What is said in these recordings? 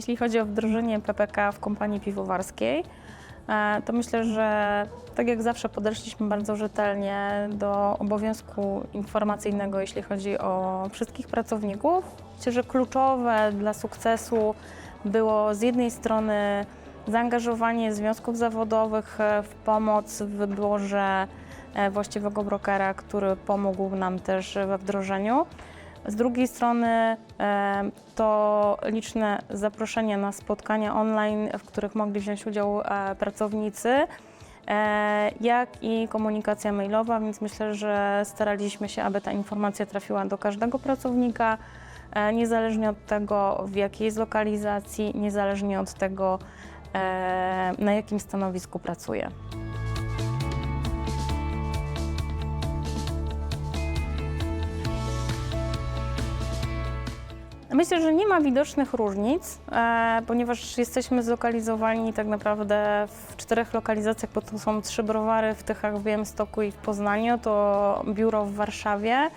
Jeśli chodzi o wdrożenie PPK w kompanii piwowarskiej, e, to myślę, że tak jak zawsze podeszliśmy bardzo rzetelnie do obowiązku informacyjnego, jeśli chodzi o wszystkich pracowników. Myślę, że kluczowe dla sukcesu było z jednej strony zaangażowanie związków zawodowych e, w pomoc w wyborze e, właściwego brokera, który pomógł nam też we wdrożeniu. Z drugiej strony to liczne zaproszenia na spotkania online, w których mogli wziąć udział e, pracownicy, e, jak i komunikacja mailowa, więc myślę, że staraliśmy się, aby ta informacja trafiła do każdego pracownika, e, niezależnie od tego, w jakiej jest lokalizacji, niezależnie od tego, na jakim stanowisku pracuje. Myślę, że nie ma widocznych różnic, e, ponieważ jesteśmy zlokalizowani tak naprawdę w czterech lokalizacjach, bo to są trzy browary w Tychach, w Białymstoku i w Poznaniu, to biuro w Warszawie.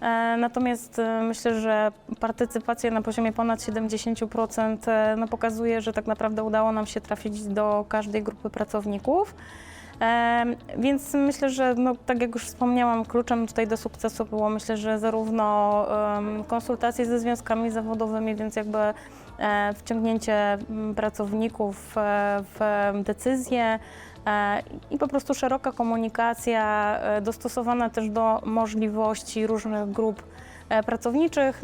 E, Natomiast e, myślę, że partycypacja na poziomie ponad 70% e, no, pokazuje, że tak naprawdę udało nam się trafić do każdej grupy pracowników. Więc myślę, że no, tak jak już wspomniałam, kluczem tutaj do sukcesu było myślę, że zarówno konsultacje ze związkami zawodowymi, więc jakby e, wciągnięcie pracowników e, w decyzje e, i po prostu szeroka komunikacja dostosowana też do możliwości różnych grup pracowniczych.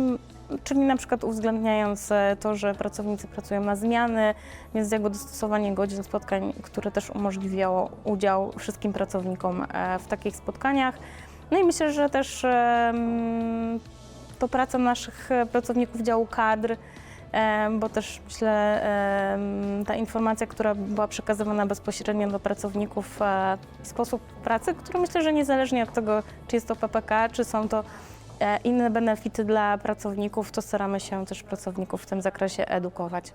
Czyli na przykład uwzględniając e, to, że pracownicy pracują na zmiany, więc jakby dostosowanie godzin spotkań, które też umożliwiało udział wszystkim pracownikom e, w takich spotkaniach. No i myślę, że też to praca naszych e, pracowników działu kadr, bo też myślę, ta informacja, która była przekazywana bezpośrednio do pracowników, sposób pracy, który myślę, że niezależnie od tego, czy jest to PPK, czy są to inne benefity dla pracowników, to staramy się też pracowników w tym zakresie edukować.